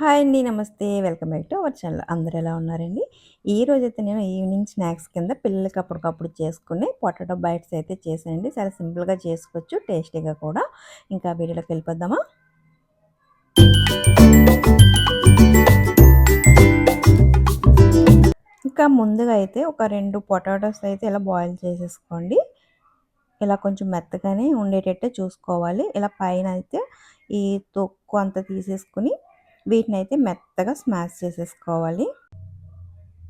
Hi అండి namaste. Welcome back to our channel. అందరు ఎలా ఉన్నారండి? ఈ రోజైతే నేను ఈవినింగ్ స్నాక్స్ కింద పిల్లలకి అప్పటికప్పుడు చేసుకుని పొటాటో బైట్స్ అయితే చేసానండి చాలా సింపుల్గా చేసుకోవచ్చు టేస్టీగా కూడా. ఇంకా వీడియోలోకి వెళ్ళిపోద్దామా ఇంకా ముందుగా అయితే ఒక రెండు పొటాటోస్ అయితే ఇలా బాయిల్ చేసేసుకోండి. ఇలా కొంచెం మెత్తగానే ఉండేటట్టే చూసుకోవాలి. ఇలా పైన అయితే ఈ తొక్కు అంతా తీసేసుకుని వీటిని అయితే మెత్తగా స్మాష్ చేసేసుకోవాలి.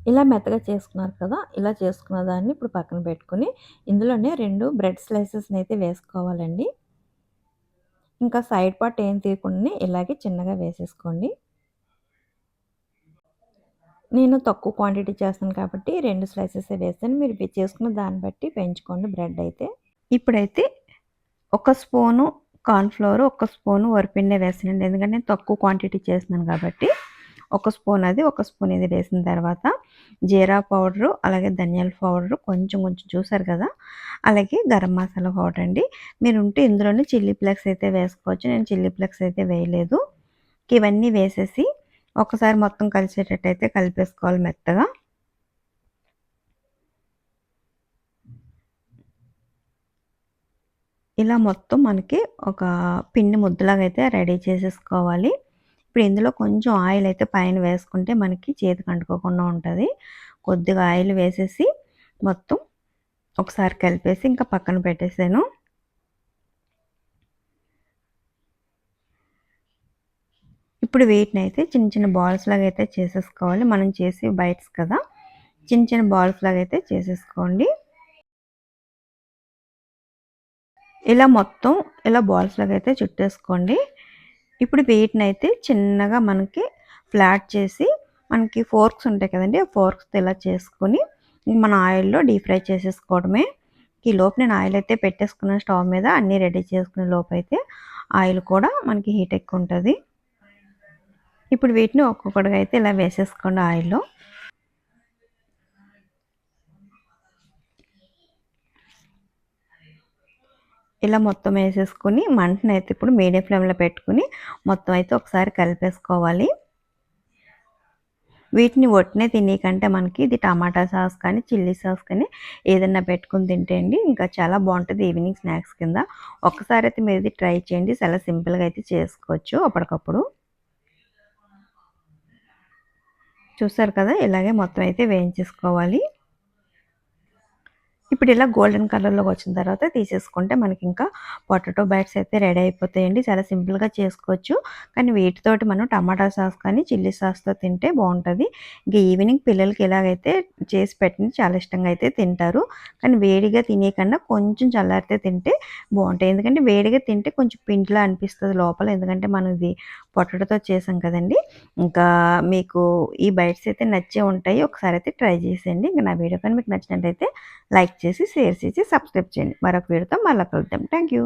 ఇలా మెత్తగా చేసుకున్నారు కదా ఇలా చేసుకున్న దాన్ని ఇప్పుడు పక్కన పెట్టుకుని ఇందులోనే రెండు బ్రెడ్ స్లైసెస్ని అయితే వేసుకోవాలండి. ఇంకా సైడ్ పార్ట్ ఏం తీయకుండా ఇలాగే చిన్నగా వేసేసుకోండి. నేను తక్కువ క్వాంటిటీ చేస్తాను కాబట్టి రెండు స్లైసెస్ వేస్తాను. మీరు చేసుకున్న దాన్ని బట్టి పెంచుకోండి బ్రెడ్ అయితే. ఇప్పుడైతే ఒక స్పూను కార్న్ఫ్లోర్ ఒక స్పూన్ వరిపిండి వేసానండి. ఎందుకంటే నేను తక్కువ క్వాంటిటీ చేస్తున్నాను కాబట్టి ఒక స్పూన్ అది ఒక స్పూన్ ఇది వేసిన తర్వాత జీరా పౌడరు అలాగే ధనియాల పౌడరు కొంచెం కొంచెం చూసారు కదా? అలాగే గరం మసాలా పౌడర్ అండి. మీరు ఉంటే ఇందులోనే చిల్లీ ఫ్లెక్స్ అయితే వేసుకోవచ్చు. నేను చిల్లీ ఫ్లెక్స్ అయితే వేయలేదు. ఇవన్నీ వేసేసి ఒకసారి మొత్తం కలిసేటట్టు అయితే కలిపేసుకోవాలి మెత్తగా. ఇలా మొత్తం మనకి ఒక పిండి ముద్దలాగా అయితే రెడీ చేసేసుకోవాలి. ఇప్పుడు ఇందులో కొంచెం ఆయిల్ అయితే పైన వేసుకుంటే మనకి చేతికి అంటుకోకుండా ఉంటుంది. కొద్దిగా ఆయిల్ వేసేసి మొత్తం ఒకసారి కలిపేసి ఇంకా పక్కన పెట్టేసాను. ఇప్పుడు వీటిని అయితే చిన్న చిన్న బాల్స్ లాగా అయితే చేసేసుకోవాలి. మనం చేసి బైట్స్ కదా. చిన్న చిన్న బాల్స్ లాగా అయితే చేసేసుకోండి. ఇలా మొత్తం ఇలా బాల్స్ లాగా అయితే చుట్టేసుకోండి. ఇప్పుడు వీటిని అయితే చిన్నగా మనకి ఫ్లాట్ చేసి మనకి ఫోర్క్స్ ఉంటాయి కదండి ఆ ఫోర్క్స్ ఇలా చేసుకొని మన ఆయిల్లో డీప్ ఫ్రై చేసేసుకోవడమే. ఈ లోపు నేను ఆయిల్ అయితే పెట్టేసుకున్న స్టవ్ మీద అన్నీ రెడీ చేసుకునే లోపు అయితే ఆయిల్ కూడా మనకి హీట్ ఎక్కువ ఉంటుంది. ఇప్పుడు వీటిని ఒక్కొక్కటిగా అయితే ఇలా వేసేసుకోండి ఆయిల్లో. ఇలా మొత్తం వేసేసుకుని మంటను అయితే ఇప్పుడు మీడియం ఫ్లేమ్లో పెట్టుకుని మొత్తం అయితే ఒకసారి కలిపేసుకోవాలి. వీటిని ఒట్టినే తినేకంటే మనకి ఇది టమాటా సాస్ కానీ చిల్లీ సాస్ కానీ ఏదన్నా పెట్టుకుని తింటే అండి ఇంకా చాలా బాగుంటుంది ఈవినింగ్ స్నాక్స్ కింద. ఒక్కసారి అయితే మీరు ఇది ట్రై చేయండి. చాలా సింపుల్గా అయితే చేసుకోవచ్చు అప్పటికప్పుడు. చూసారు కదా? ఇలాగే మొత్తం అయితే వేయించేసుకోవాలి. ఇప్పుడు ఇలా గోల్డెన్ కలర్లోకి వచ్చిన తర్వాత తీసేసుకుంటే మనకి ఇంకా పొటాటో బ్యాట్స్ అయితే రెడీ అయిపోతాయండి. చాలా సింపుల్గా చేసుకోవచ్చు. కానీ వీటితోటి మనం టమాటా సాస్ కానీ చిల్లీ సాస్తో తింటే బాగుంటుంది. ఇంకా ఈవినింగ్ పిల్లలకి ఇలాగైతే చేసి పెట్టింది చాలా ఇష్టంగా అయితే తింటారు. కానీ వేడిగా తినేకన్నా కొంచెం చల్లారితే తింటే బాగుంటాయి. ఎందుకంటే వేడిగా తింటే కొంచెం పిండిలా అనిపిస్తుంది లోపల. ఎందుకంటే మనం ఇది పొటాటోతో చేసాం కదండి. ఇంకా మీకు ఈ బైట్స్ అయితే నచ్చే ఉంటాయి. ఒకసారి అయితే ట్రై చేసేయండి. ఇంకా నా వీడియో కానీ మీకు నచ్చినట్టయితే లైక్ చేసి చేసి షేర్ చేసి సబ్స్క్రైబ్ చేయండి. మరొక వీడియోతో మళ్ళీ కలుద్దాం. Thank you